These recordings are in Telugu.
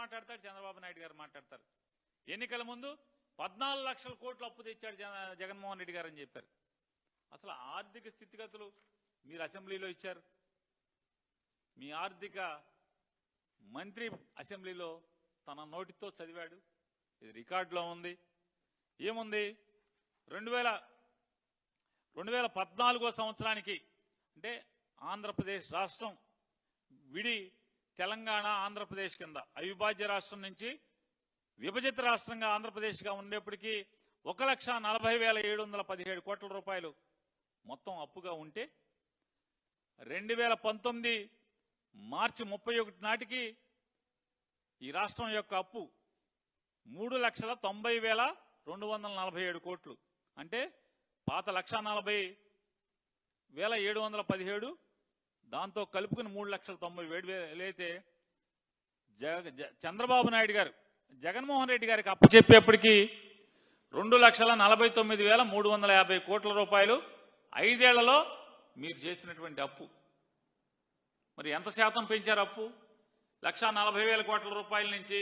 మాట్లాడతాడు చంద్రబాబు నాయుడు గారు మాట్లాడతారు. ఎన్నికల ముందు పద్నాలుగు లక్షల కోట్లు అప్పు తెచ్చాడు జగన్మోహన్ రెడ్డి గారు అని చెప్పారు. అసలు ఆర్థిక స్థితిగతులు మీరు అసెంబ్లీలో ఇచ్చారు. మీ ఆర్థిక మంత్రి అసెంబ్లీలో తన నోటితో చదివాడు. ఇది రికార్డులో ఉంది. ఏముంది? రెండు వేల రెండు వేల పద్నాలుగో సంవత్సరానికి అంటే ఆంధ్రప్రదేశ్ రాష్ట్రం విడి తెలంగాణ ఆంధ్రప్రదేశ్ కింద అవిభాజ్య రాష్ట్రం నుంచి విభజిత రాష్ట్రంగా ఆంధ్రప్రదేశ్గా ఉండేప్పటికీ ఒక లక్ష నలభై వేల ఏడు వందల పదిహేడు కోట్ల రూపాయలు మొత్తం అప్పుగా ఉంటే రెండు వేల పంతొమ్మిది మార్చి ముప్పై ఒకటి నాటికి ఈ రాష్ట్రం యొక్క అప్పు మూడు లక్షల తొంభై వేల రెండు వందల నలభై ఏడు కోట్లు. అంటే పాత లక్ష నలభై వేల ఏడు వందల పదిహేడు దాంతో కలుపుకుని మూడు లక్షల తొంభై ఏడు వేలైతే జగ జ- చంద్రబాబు నాయుడు గారు జగన్మోహన్ రెడ్డి గారికి అప్పచెప్పేప్పటికీ రెండు లక్షల నలభై తొమ్మిది వేల మూడు వందల యాభై కోట్ల రూపాయలు ఐదేళ్ళలో మీరు చేసినటువంటి అప్పు. మరి ఎంత శాతం పెంచారు అప్పు? లక్ష నలభై వేల కోట్ల రూపాయల నుంచి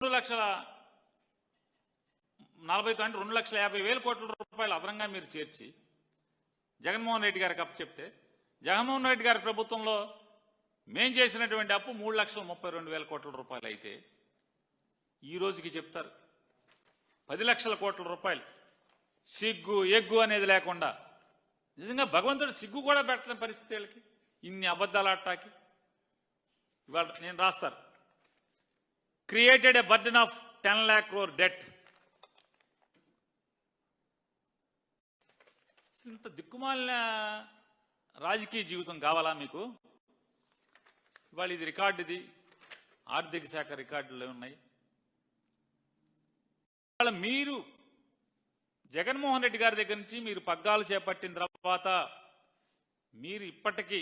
రెండు లక్షల నలభై అంటే రెండు లక్షల యాభై వేల కోట్ల రూపాయలు అదనంగా మీరు చేర్చి జగన్మోహన్ రెడ్డి గారికి అప్పు చెప్తే జగన్మోహన్ రెడ్డి గారి ప్రభుత్వంలో మేం చేసినటువంటి అప్పు మూడు లక్షల ముప్పై రెండు వేల కోట్ల రూపాయలు అయితే ఈ రోజుకి చెప్తారు. పది లక్షల కోట్ల రూపాయలు. సిగ్గు ఎగ్గు అనేది లేకుండా నిజంగా భగవంతుడు సిగ్గు కూడా పెట్టలేని పరిస్థితి వీళ్ళకి. ఇన్ని అబద్ధాలు ఆడటానికి. ఇవాళ నేను రాస్తారు created a burden of ten lakh crore debt ఇంత దిక్కుమాలిన రాజకీయ జీవితం కావాలా మీకు? ఇవాళ ఇది రికార్డు ఇది. ఆర్థిక శాఖ రికార్డులు ఉన్నాయి. ఇవాళ మీరు జగన్మోహన్ రెడ్డి గారి దగ్గర నుంచి మీరు పగ్గాలు చేపట్టిన తర్వాత మీరు ఇప్పటికీ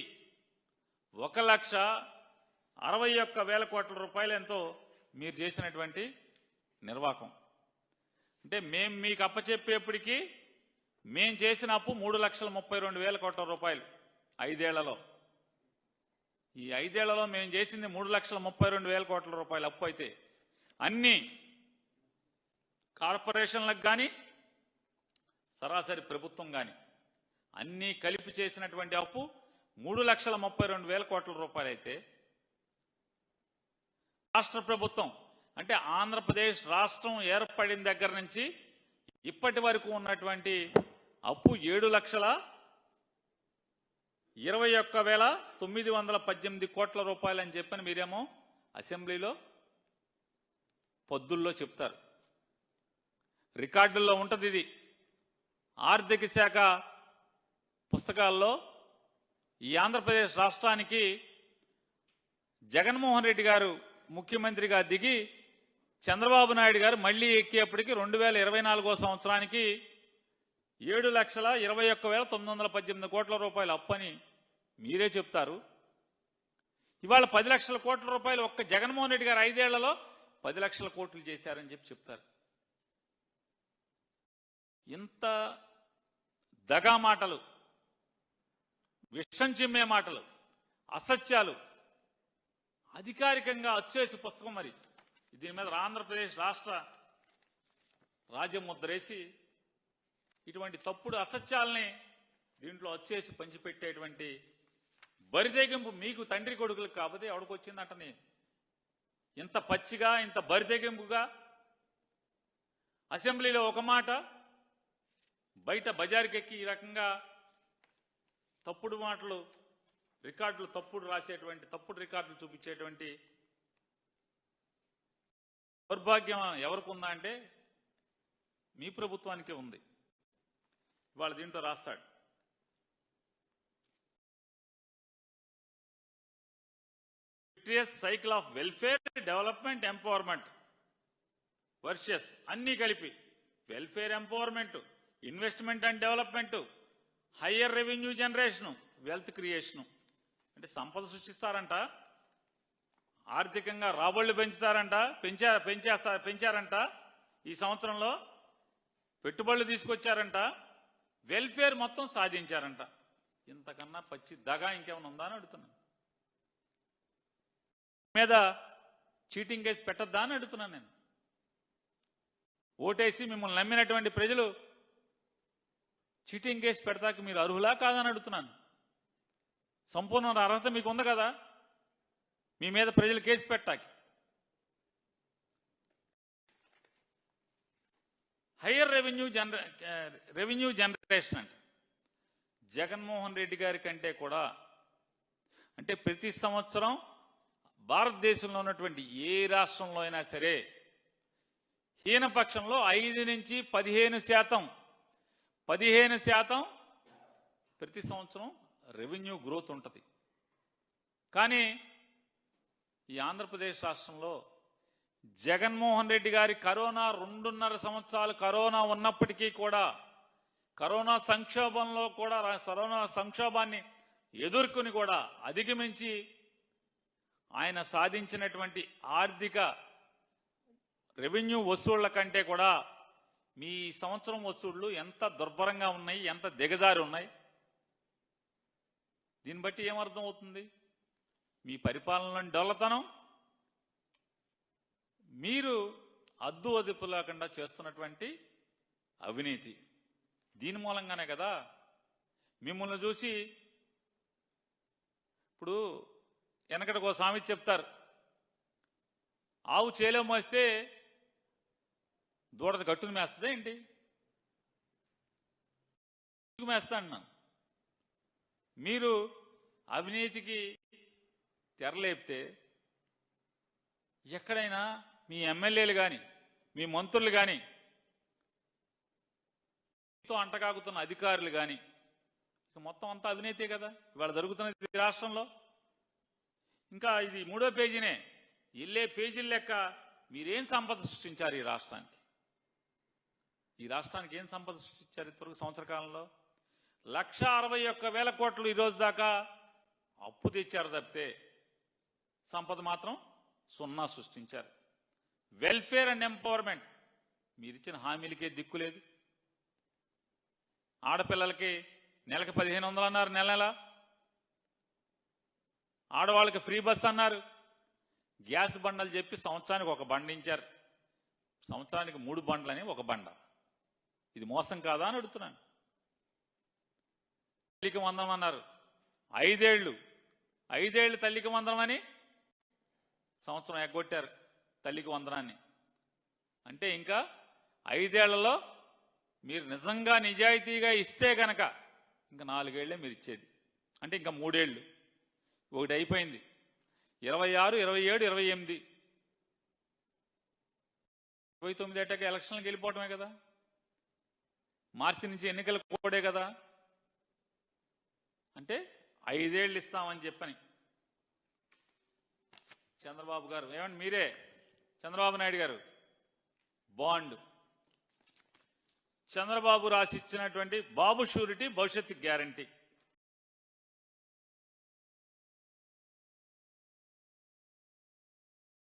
ఒక లక్ష అరవై ఒక్క వేల కోట్ల రూపాయలు ఎంతో మీరు చేసినటువంటి నిర్వాహకం. అంటే మేము మీకు అప్పచెప్పేప్పటికీ మేం చేసిన అప్పు మూడు లక్షల ముప్పై రెండు వేల కోట్ల రూపాయలు ఐదేళ్ళలో. ఈ ఐదేళ్ళలో మేము చేసింది మూడు లక్షల ముప్పై రెండు వేల కోట్ల రూపాయలు అప్పు అయితే. అన్ని కార్పొరేషన్లకు కానీ సరాసరి ప్రభుత్వం కానీ అన్నీ కలిపి చేసినటువంటి అప్పు మూడు లక్షల ముప్పై రెండు వేల కోట్ల రూపాయలు అయితే. రాష్ట్ర ప్రభుత్వం అంటే ఆంధ్రప్రదేశ్ రాష్ట్రం ఏర్పడిన దగ్గర నుంచి ఇప్పటి వరకు ఉన్నటువంటి అప్పు ఏడు లక్షల ఇరవై ఒక్క వేల తొమ్మిది వందల పద్దెనిమిది కోట్ల రూపాయలు అని చెప్పని మీరేమో అసెంబ్లీలో పొద్దుల్లో చెప్తారు. రికార్డుల్లో ఉంటుంది ఇది. ఆర్థిక శాఖ పుస్తకాల్లో ఈ ఆంధ్రప్రదేశ్ రాష్ట్రానికి జగన్మోహన్ రెడ్డి గారు ముఖ్యమంత్రిగా దిగి చంద్రబాబు నాయుడు గారు మళ్ళీ ఎక్కేప్పటికి రెండు వేల ఇరవై నాలుగో సంవత్సరానికి ఏడు లక్షల ఇరవై ఒక్క వేల తొమ్మిది వందల పద్దెనిమిది కోట్ల రూపాయలు అప్పని మీరే చెప్తారు. ఇవాళ పది లక్షల కోట్ల రూపాయలు ఒక్క జగన్మోహన్ రెడ్డి గారు ఐదేళ్ళలో పది లక్షల కోట్లు చేశారని చెప్పి చెప్తారు. ఇంత దగా మాటలు విషం చిమ్మే మాటలు అసత్యాలు అధికారికంగా వచ్చేసి పుస్తకం మరి. దీని మీద ఆంధ్రప్రదేశ్ రాష్ట్ర రాజ్యం ముద్రేసి ఇటువంటి తప్పుడు అసత్యాలని దీంట్లో వచ్చేసి పంచిపెట్టేటువంటి బరితెగింపు మీకు తండ్రి కొడుకులకు కాకపోతే ఎవడికొచ్చిందంటని ఇంత పచ్చిగా ఇంత బరితెగింపుగా? అసెంబ్లీలో ఒక మాట బయట బజార్కెక్కి ఈ రకంగా తప్పుడు మాటలు రికార్డులు తప్పుడు రాసేటువంటి తప్పుడు రికార్డులు చూపించేటువంటి దౌర్భాగ్యం ఎవరికి ఉందా అంటే మీ ప్రభుత్వానికే ఉంది. ఇవాళ దీంట్లో రాస్తాడు. Victorious cycle of welfare development empowerment versus అన్నీ కలిపి. Welfare empowerment investment and development higher revenue generation wealth creation అంటే సంపద సృష్టిస్తారంట ఆర్థికంగా రాబడులు పెంచుతారంట పెంచా పెంచేస్తారు పెంచారంట. ఈ సంవత్సరంలో పెట్టుబడులు తీసుకొచ్చారంట. వెల్ఫేర్ మొత్తం సాధించారంట. ఇంతకన్నా పచ్చి దగా ఇంకేమైనా ఉందా అని అడుగుతున్నాను. మీద చీటింగ్ కేసు పెట్టద్దా అని అడుగుతున్నాను నేను. ఓటేసి మిమ్మల్ని నమ్మినటువంటి ప్రజలు చీటింగ్ కేసు పెడతాక మీరు అర్హులా కాదని అడుగుతున్నాను. సంపూర్ణ అర్హత మీకు ఉంది కదా? మీ మీద ప్రజలు case పెట్టాకి. Higher revenue genera revenue generation Jaganmohan Reddy గారి కంటే కూడా అంటే ప్రతి సంవత్సరం భారతదేశంలో ఉన్నటువంటి ఏ రాష్ట్రంలో అయినా సరే హీనపక్షంలో ఐదు నుంచి పదిహేను శాతం పదిహేను శాతం ప్రతి సంవత్సరం రెవెన్యూ గ్రోత్ ఉంటుంది. కానీ ఈ ఆంధ్రప్రదేశ్ రాష్ట్రంలో జగన్మోహన్ రెడ్డి గారి కరోనా రెండున్నర సంవత్సరాలు కరోనా ఉన్నప్పటికీ కూడా కరోనా సంక్షోభంలో కూడా కరోనా సంక్షోభాన్ని ఎదుర్కొని కూడా అధిగమించి ఆయన సాధించినటువంటి ఆర్థిక రెవెన్యూ వసూళ్ళ కంటే కూడా మీ సంవత్సరం వసూళ్ళు ఎంత దుర్భరంగా ఉన్నాయి ఎంత దిగజారి ఉన్నాయి? దీన్ని బట్టి ఏమర్థం అవుతుంది? మీ పరిపాలనలోని డొల్లతనం మీరు అద్దు అదుపు లేకుండా చేస్తున్నటువంటి అవినీతి. దీని మూలంగానే కదా? మిమ్మల్ని చూసి ఇప్పుడు వెనకటికి ఒక స్వామి చెప్తారు ఆవు చేలో మోస్తే దూడది గట్టును మేస్తుందా ఏంటి? మేస్తా? అన్నాను. మీరు అవినీతికి తెరలేపితే ఎక్కడైనా మీ ఎమ్మెల్యేలు కానీ మీ మంత్రులు కానీ తో అంటకాగుతున్న అధికారులు కానీ మొత్తం అంతా అవినీతే కదా? ఇవాళ జరుగుతున్నది రాష్ట్రంలో. ఇంకా ఇది మూడో పేజీనే. వెళ్ళే పేజీలు లెక్క మీరేం సంపద సృష్టించారు ఈ రాష్ట్రానికి? ఈ రాష్ట్రానికి ఏం సంపద సృష్టించారు ఇంతవరకు సంవత్సర కాలంలో? లక్ష అరవై ఒక్క వేల కోట్లు ఈరోజు దాకా అప్పు తెచ్చారు తప్పితే సంపద మాత్రం సున్నా సృష్టించారు. Welfare and empowerment. మీరిచ్చిన హామీలకే దిక్కు లేదు. ఆడపిల్లలకి నెలకి పదిహేను వందలు అన్నారు నెల నెల. ఆడవాళ్ళకి ఫ్రీ బస్ అన్నారు. గ్యాస్ బండలు చెప్పి సంవత్సరానికి ఒక బండించారు ఇచ్చారు. సంవత్సరానికి మూడు బండ్లని ఒక బండ. ఇది మోసం కాదా అని అడుగుతున్నాను. తల్లికి వందనం అన్నారు. ఐదేళ్ళు ఐదేళ్ళు తల్లికి వందనం అని సంవత్సరం ఎగ్గొట్టారు తల్లికి వందనాన్ని. అంటే ఇంకా ఐదేళ్ళలో మీరు నిజంగా నిజాయితీగా ఇస్తే గనక ఇంకా నాలుగేళ్ళే మీరు ఇచ్చేది. అంటే ఇంకా మూడేళ్ళు ఒకటి అయిపోయింది ఇరవై ఆరు ఇరవై ఏడు ఇరవై ఎనిమిది ఇరవై తొమ్మిది ఏటాక ఎలక్షన్లకు వెళ్ళిపోవటమే కదా. మార్చి నుంచి ఎన్నికల కోడే కదా. అంటే ఐదేళ్ళు ఇస్తామని చెప్పని. చంద్రబాబు గారు ఏమండి మీరే? చంద్రబాబు నాయుడు గారు బాండ్. చంద్రబాబు రాసిచ్చినటువంటి బాబు షూరిటీ భవిష్యత్తు గ్యారంటీ.